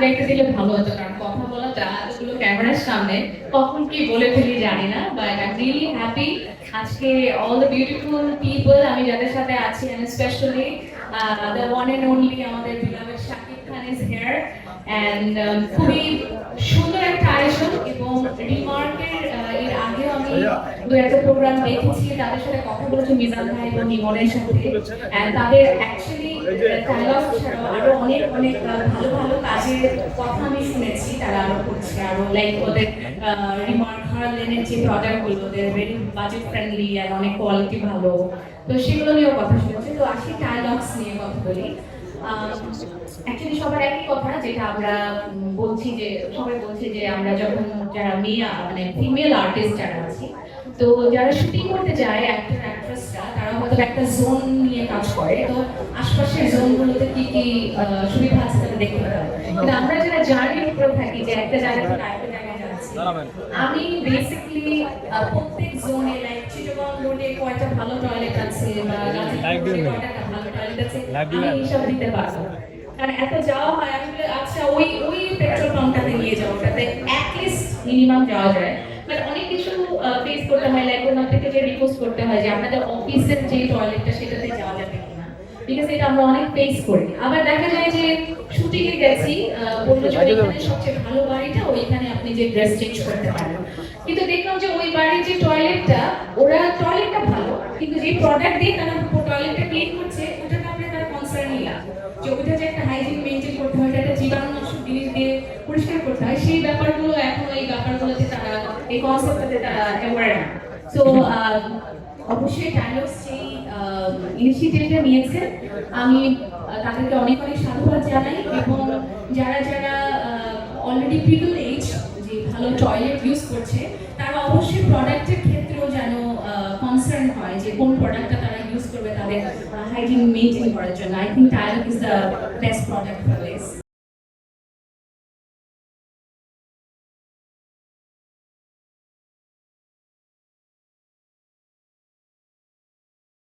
গাইতে দিলে ভালো হতো কারণ কথা বলা যা এতগুলো ক্যামেরার সামনে কখন কি বলে ফেলি জানি না বাট আই রিয়েলি হ্যাপি আজকে অল দ্য বিউটিফুল পিপল আমি যাদের সাথে আছি uh, and specially the one and only আমাদের বিলাবের Shakib Khan is here and খুবই সুন্দর একটা আয়োজন এবং রিমার্কের এর আগেও আমি দু একটা প্রোগ্রাম দেখেছি তাদের সাথে কথা বলেছি মিজান ভাই এবং ইমনের সাথে তাদের অ্যাকচুয়ালি আরও অনেক অনেক ভালো ভালো কাজের কথা আমি শুনেছি, তারা আরও করছে। আরও লাইক ওদের রিমার্ক হারলেনের যে প্রোডাক্টগুলো ওদের ভেরি বাজেট ফ্রেন্ডলি আর অনেক কোয়ালিটি ভালো। তো সেগুলো নিয়েও কথা শুনেছি। তো আসি ডায়লগস নিয়ে কথা বলি। অ্যাকচুয়ালি সবার একই কথা, যেটা আমরা বলছি যে, সবাই বলছে যে আমরা যখন যারা মেয়ে মানে ফিমেল আর্টিস্ট যারা আছি, তো যারা শুটিং করতে যায় অ্যাক্টর অ্যাক্ট্রেসরা তারা হয়তো একটা জোন নিয়ে কাজ করে। তো আশপাশের জোনগুলোতে কি কি সুবিধা আছে তারা দেখতে পাবে কিন্তু আমরা যারা জার্নি করে থাকি যে একটা জায়গা থেকে আরেকটা জায়গায় যাচ্ছি আমি বেসিক্যালি প্রত্যেক জোনে লাইক চিটাগং রোডে কয়টা ভালো টয়লেট আছে বা গাজীপুরে কয়টা ভালো টয়লেট আছে আমি এইসব দিতে পারব। কারণ এত যাওয়া হয় আমি আচ্ছা ওই ওই পেট্রোল পাম্পটাতে নিয়ে যাও ওটাতে অ্যাটলিস্ট মিনিমাম যাওয়া যায়। ফেস করতে হয় লাইক ওনার থেকে যে রিকোয়েস্ট করতে হয় যে আপনাদের অফিসের যে টয়লেটটা সেটাতে যাওয়া যাবে কিনা। বিকজ এটা আমরা অনেক ফেস করি। আবার দেখা যায় যে শুটিং এ গেছি বলল যে ওইখানে সবচেয়ে ভালো বাড়িটা ওইখানে আপনি যে ড্রেস চেঞ্জ করতে পারেন। কিন্তু দেখলাম যে ওই বাড়ির যে টয়লেটটা ওরা টয়লেটটা ভালো কিন্তু যে প্রোডাক্ট দিয়ে তারা টয়লেটটা ক্লিন করছে এই কনসেপ্টটাতে তারা অ্যাওয়ার না। সো অবশ্যই ডায়লগস সেই ইনিশিয়েটিভটা নিয়েছে আমি তাদেরকে অনেক অনেক সাধুবাদ জানাই এবং যারা যারা অলরেডি পিপল এজ যে ভালো টয়লেট ইউজ করছে, তারা অবশ্যই প্রোডাক্টের ক্ষেত্রেও যেন কনসার্ন হয় যে কোন প্রোডাক্টটা তারা ইউজ করবে তাদের হাইজিন মেনটেন করার জন্য। I think টায়ালক is the best product for this